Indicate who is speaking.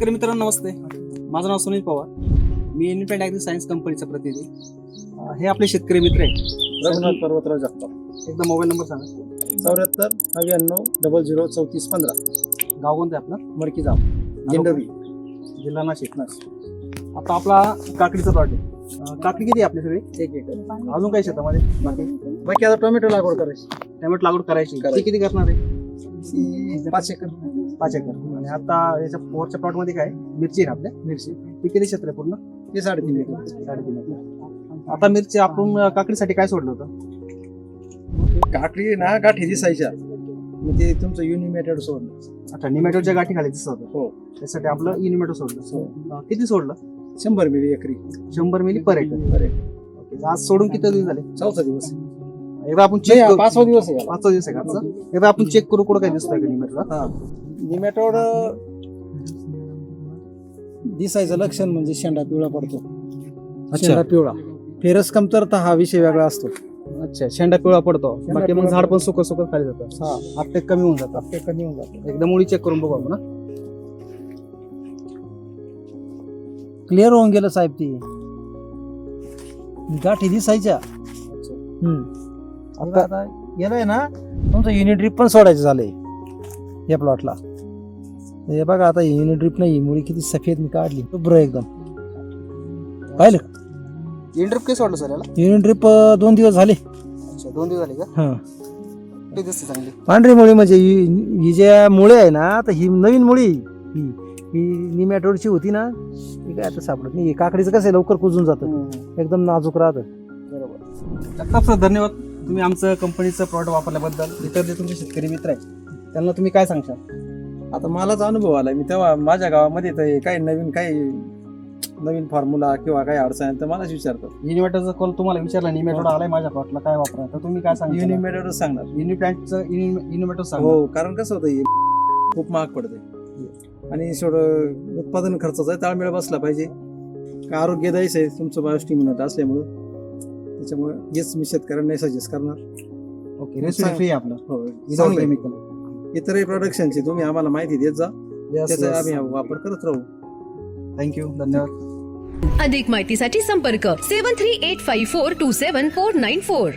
Speaker 1: शेतकरी मित्रांनो नमस्ते. माझं नाव सुनील पवार. मी इंडिपेंड ॲग्री सायन्स कंपनीचा प्रतिनिधी. हे आपले शेतकरी मित्र आहे
Speaker 2: रघुनाथ पर्वतराव जगताप.
Speaker 1: एकदा मोबाईल नंबर सांगा.
Speaker 2: चौऱ्याहत्तर नव्याण्णव डबल झिरो चौतीस पंधरा.
Speaker 1: गाव कोणतं आहे आपलं?
Speaker 2: मडकी जाम. दिंडोरी
Speaker 1: जिल्हा नाशिक. आता आपला काकडीचा प्लॉट आहे. काकडी किती आहे आपली सगळी?
Speaker 2: एक एकर.
Speaker 1: अजून काही शेतामध्ये बाकी?
Speaker 2: बाकी आता टोमॅटो लागवड करायची.
Speaker 1: टोमॅटो लागवड करायची. किती करणार आहे?
Speaker 2: पाच एकर.
Speaker 1: पाच एकर. आणि आता याच्या वरच्या प्लॉटमध्ये काय? मिरची आहे ना आपल्या?
Speaker 2: मिरची.
Speaker 1: ती किती क्षेत्र आहे पूर्ण?
Speaker 2: हे साडेतीन एकर.
Speaker 1: साडेतीन एकर. आता मिरची आपण काकडीसाठी काय सोडलं होतं?
Speaker 2: काकडी ना गाठी दिसायच्या. ते तुमचं युनिमेटेड सोडलं.
Speaker 1: अच्छा निमॅटोच्या गाठी खाली दिसत होतं
Speaker 2: हो.
Speaker 1: त्यासाठी आपलं इनिमेटो सोडलं.
Speaker 2: हो.
Speaker 1: किती सोडलं?
Speaker 2: शंभर मिली एकरी.
Speaker 1: शंभर मिली पर एकर.
Speaker 2: बरे
Speaker 1: ओके. आज सोडून किती दिवस झाले?
Speaker 2: चौथा दिवस.
Speaker 1: एकदा आपण चेक
Speaker 2: पाचवा दिवस आहे.
Speaker 1: पाचवा दिवस आहे का? एकदा आपण चेक करू कुठं काय दिसतोय का निमेटला?
Speaker 2: निमॅटोड दिसायचं लक्षण म्हणजे शेंडा पिवळा पडतो. शेंडा पिवळा. फेरस कमतरता हा विषय वेगळा असतो.
Speaker 1: अच्छा शेंडा पिवळा पडतो. बाकी मग झाड पण सुकत सुकत खाली जातं.
Speaker 2: हा
Speaker 1: आपटे कमी होऊन जातात.
Speaker 2: ते कमी होऊन जातो
Speaker 1: एकदा मुळी चेक करून बघू आपण हा.
Speaker 2: क्लिअर होऊन गेलं साहेब ती. गाठी दिसायच्या. हम्म. आता आता गेलंय ना तुमचं युनिट ड्रिप पण सोडायचं झालंय. या प्लॉटला हे बघा आता युनिट ड्रिप नाही मुळी किती सफेद मी काढली. शुभ्र एकदम. पाहिलं
Speaker 1: इंड्रिप काही सोडलं सर याला?
Speaker 2: युनिट ड्रिप दोन दिवस झाले.
Speaker 1: अच्छा दोन दिवस झाले का?
Speaker 2: हा.
Speaker 1: ते दिसते चांगली?
Speaker 2: पांढरी मुळी म्हणजे ही ही ज्या मुळे आहे ना तर ही नवीन मुळी ही ही निमॅटोडची होती ना ही काय आता सापडत नाही काकडीचं कसं आहे लवकर कुजून जातं. एकदम नाजूक राहतं.
Speaker 1: बरोबर. जगताप सर धन्यवाद. तुम्ही आमचं कंपनीचं प्रॉडक्ट वापरल्याबद्दल. इतर जे तुमचे शेतकरी मित्र आहेत त्यांना तुम्ही काय सांगशाल?
Speaker 2: आता मलाच अनुभव आला. मी तेव्हा माझ्या गावामध्ये तर काही नवीन काही नवीन फॉर्म्युला किंवा काही अडचण आहे तर मलाच विचारतो
Speaker 1: युनिमेटरचा कॉल तुम्हाला विचारला निमेटोड आलाय माझ्या प्लॉटला काय वापरा? तर तुम्ही काय सांगा
Speaker 2: युनिमेटरच सांगणार.
Speaker 1: युनिप्लॅन्टचं युनिमेटर सांगा.
Speaker 2: हो कारण कसं होतं हे खूप महाग पडते आणि थोडं उत्पादन खर्चाचा ताळमेळ बसला पाहिजे. का आरोग्यदायीच आहे तुमचं बायोस्टिम्युलेट असल्यामुळं. त्याच्यामुळे हेच मी शेतकऱ्यांना सजेस्ट करणार.
Speaker 1: ओके फ्री आपलं.
Speaker 2: हो चांगलं.
Speaker 1: केमिकल
Speaker 2: इतरही प्रोडक्शनची तुम्ही आम्हाला माहिती देत जा. त्याचा आम्ही वापर करत राहू.
Speaker 1: थँक्यू धन्यवाद.
Speaker 3: अधिक माहितीसाठी संपर्क seven three eight five four two seven four nine four.